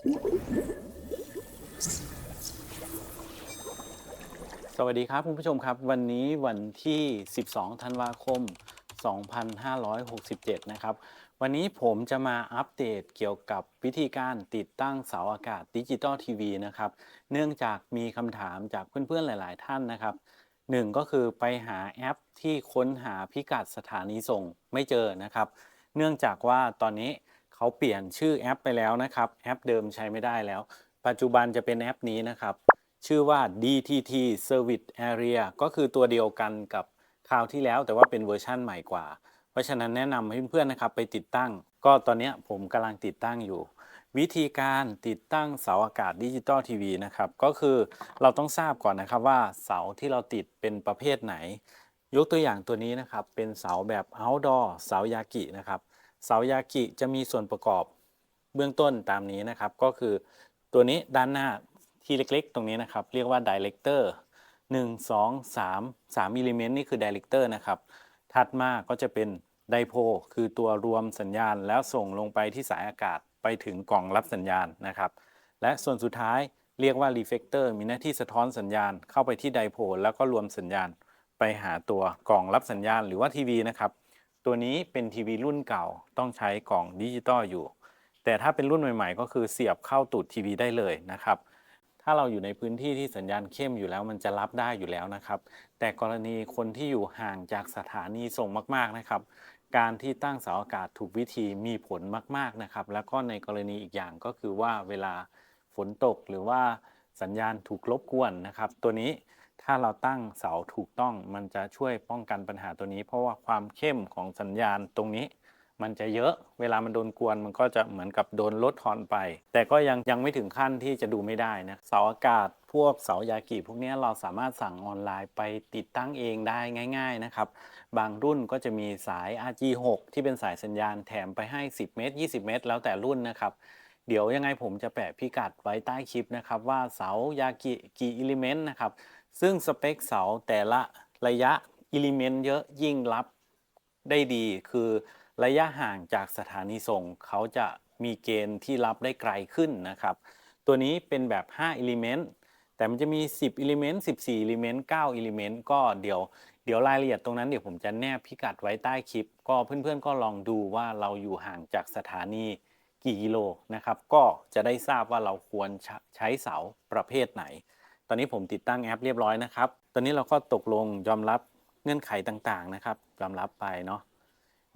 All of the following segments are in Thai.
สวัสดีครับคุณผู้ชมครับ วันนี้วันที่ 12 ธันวาคม 2567 นะครับ วันนี้ผมจะมาอัปเดตเกี่ยวกับวิธีการติดตั้งเสาอากาศดิจิตอลทีวีนะครับ เนื่องจากมีคำถามจากเพื่อนๆหลาย ๆ ท่านนะครับหนึ่งก็คือไปหาแอปที่ค้นหาพิกัดสถานีส่งไม่เจอนะครับ เนื่องจากว่าตอนนี้ เขาเปลี่ยนชื่อแอปไปแล้วนะครับแอปเดิมใช้ไม่ได้แล้ว ปัจจุบันจะเป็นแอปนี้นะครับ ชื่อว่า DTT Service Area ก็คือตัวเดียวกันกับคราวที่แล้วแต่ว่าเป็นเวอร์ชั่นใหม่กว่า เพราะฉะนั้นแนะนำให้เพื่อนๆนะครับไปติดตั้ง ก็ตอนนี้ผมกำลังติดตั้งอยู่ วิธีการติดตั้งเสาอากาศดิจิตอลทีวีนะครับก็คือเราต้องทราบก่อนนะครับว่าเสาที่เราติดเป็นประเภทไหน ยกตัวอย่างตัวนี้นะครับเป็นเสาแบบ outdoor เสายากินะครับ เสายากิจะมีส่วนประกอบเบื้องต้นตามนี้นะครับ ก็คือตัวนี้ด้านหน้าที่เล็กๆ ตรงนี้นะครับ เรียกว่า director 1 2 3 3 element นี่คือ director นะครับ ถัดมาก็จะเป็นไดโพคือตัวรวมสัญญาณแล้วส่งลงไปที่สายอากาศไปถึงกล่องรับสัญญาณนะครับ และส่วนสุดท้ายเรียกว่า reflector มีหน้าที่สะท้อนสัญญาณเข้าไปที่ไดโพแล้วก็รวมสัญญาณไปหาตัวกล่องรับสัญญาณหรือว่าทีวีนะครับ ตัวนี้เป็นทีวีรุ่นเก่าต้องใช้กล่องดิจิตอลอยู่ แต่ถ้าเป็นรุ่นใหม่ ๆ ก็คือเสียบเข้าตูดทีวีได้เลยนะครับ ถ้าเราอยู่ในพื้นที่ที่สัญญาณเข้มอยู่แล้วมันจะรับได้อยู่แล้วนะครับ แต่กรณีคนที่อยู่ห่างจากสถานีส่งมากๆนะครับ การที่ตั้งเสาอากาศถูกวิธีมีผลมากๆนะครับ แล้วก็ในกรณีอีกอย่างก็คือว่าเวลาฝนตกหรือว่าสัญญาณถูกรบกวนนะครับ ตัวนี้ ถ้าเราตั้งเสาถูกต้องมันจะช่วยป้องกันปัญหาตัวนี้ เพราะว่าความเข้มของสัญญาณตรงนี้ มันจะเยอะเวลามันโดนกวนมันก็จะเหมือนกับโดนลดทอนไป แต่ก็ยังยังไม่ถึงขั้นที่จะดูไม่ได้นะเสาอากาศพวกเสายากิพวกนี้เราสามารถสั่งออนไลน์ไปติดตั้งเองได้ง่าย ๆนะครับ บางรุ่นก็จะมีสาย RG6 ที่เป็นสายสัญญาณแถมไปให้ 10 เมตร 20 เมตร แล้วแต่รุ่นนะครับ เดี๋ยวยังไงผมจะแปะพิกัดไว้ใต้คลิปนะครับ ว่าเสายากิกี่อิเลเมนต์นะครับ ซึ่งสเปคเสาแต่ละระยะอิเลเมนต์เยอะยิ่งรับได้ดี คือระยะห่างจากสถานีส่ง เขาจะมีเกณฑ์ที่รับได้ไกลขึ้นนะครับ ตัวนี้เป็นแบบ 5 element แต่มันจะมี 10 element 14 element 9 element ก็เดี๋ยว เดี๋ยวรายละเอียดตรงนั้นเดี๋ยวผมจะแนบพิกัดไว้ใต้คลิป ก็เพื่อนๆก็ลองดูว่าเราอยู่ห่างจากสถานีกี่กิโลนะครับ ก็จะได้ทราบว่าเราควรใช้เสาประเภทไหน ตอนนี้ผมติดตั้งแอปเรียบร้อยนะครับ ตอนนี้เราก็ตกลงยอมรับเงื่อนไขต่างๆนะครับ ยอมรับไปเนาะ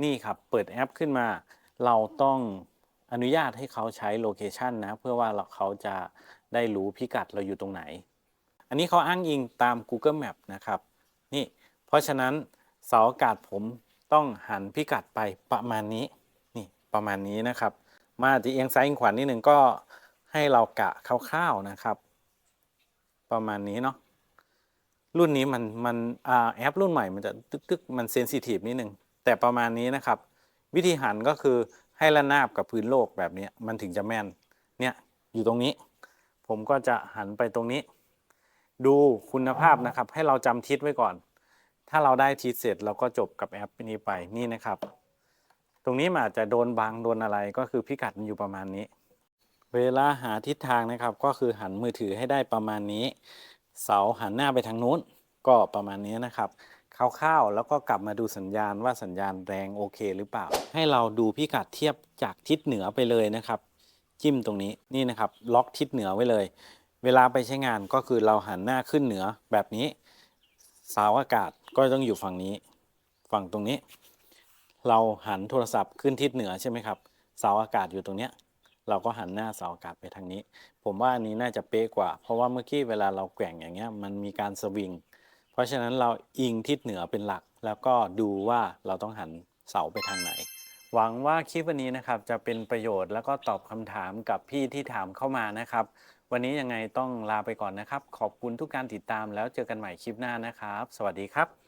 นี่ครับ เปิดแอปขึ้นมา เราต้องอนุญาตให้เขาใช้โลเคชันนะ เพื่อว่าเราเขาจะได้รู้พิกัดเราอยู่ตรงไหน อันนี้เขาอ้างอิงตาม Google Map นะครับ นี่ เพราะฉะนั้นเสาอากาศผมต้องหันพิกัดไปประมาณนี้ นี่ประมาณนี้นะครับ มาจะเอียงซ้ายเอียงขวานิดหนึ่งก็ให้เรากะคร่าวๆนะครับ ประมาณนี้เนาะรุ่นนี้มันมันอแอปรุ่นใหม่มันจะตึกตึกมันเซนซิทีฟนิดนึงแต่ประมาณนี้นะครับ วิธีหันก็คือให้ระนาบกับพื้นโลกแบบนี้มันถึงจะแม่นเนี่ยอยู่ตรงนี้ ผมก็จะหันไปตรงนี้ ดูคุณภาพนะครับ ให้เราจำทิศไว้ก่อน ถ้าเราได้ทิศเสร็จเราก็จบกับแอปนี้ไปนี่นะครับ ตรงนี้มันอาจจะโดนบางโดนอะไรก็คือพิกัดมันอยู่ประมาณนี้ เวลาหาทิศทางนะครับ ก็คือหันมือถือให้ได้ประมาณนี้ เสาหันหน้าไปทางนู้น ก็ประมาณนี้นะครับคร่าวๆแล้วก็กลับมาดูสัญญาณว่าสัญญาณแรงโอเคหรือเปล่า ให้เราดูพิกัดเทียบจากทิศเหนือไปเลยนะครับ จิ้มตรงนี้นี่นะครับ ล็อกทิศเหนือไว้เลย เวลาไปใช้งานก็คือเราหันหน้าขึ้นเหนือแบบนี้เสาอากาศก็ต้องอยู่ฝั่งนี้ ฝั่งตรงนี้ เราหันโทรศัพท์ขึ้นทิศเหนือใช่ไหมครับเสาอากาศอยู่ตรงเนี้ย เราก็หันหน้าเสาอากาศไปทางนี้ ผมว่าอันนี้น่าจะเป๊ะกว่า เพราะว่าเมื่อกี้เวลาเราแกว่งอย่างเงี้ยมันมีการสวิง เพราะฉะนั้นเราอิงทิศเหนือเป็นหลัก แล้วก็ดูว่าเราต้องหันเสาไปทางไหน หวังว่าคลิปวันนี้นะครับจะเป็นประโยชน์แล้วก็ตอบคำถามกับพี่ที่ถามเข้ามานะครับ วันนี้ยังไงต้องลาไปก่อนนะครับ ขอบคุณทุกการติดตามแล้วเจอกันใหม่คลิปหน้านะครับ สวัสดีครับ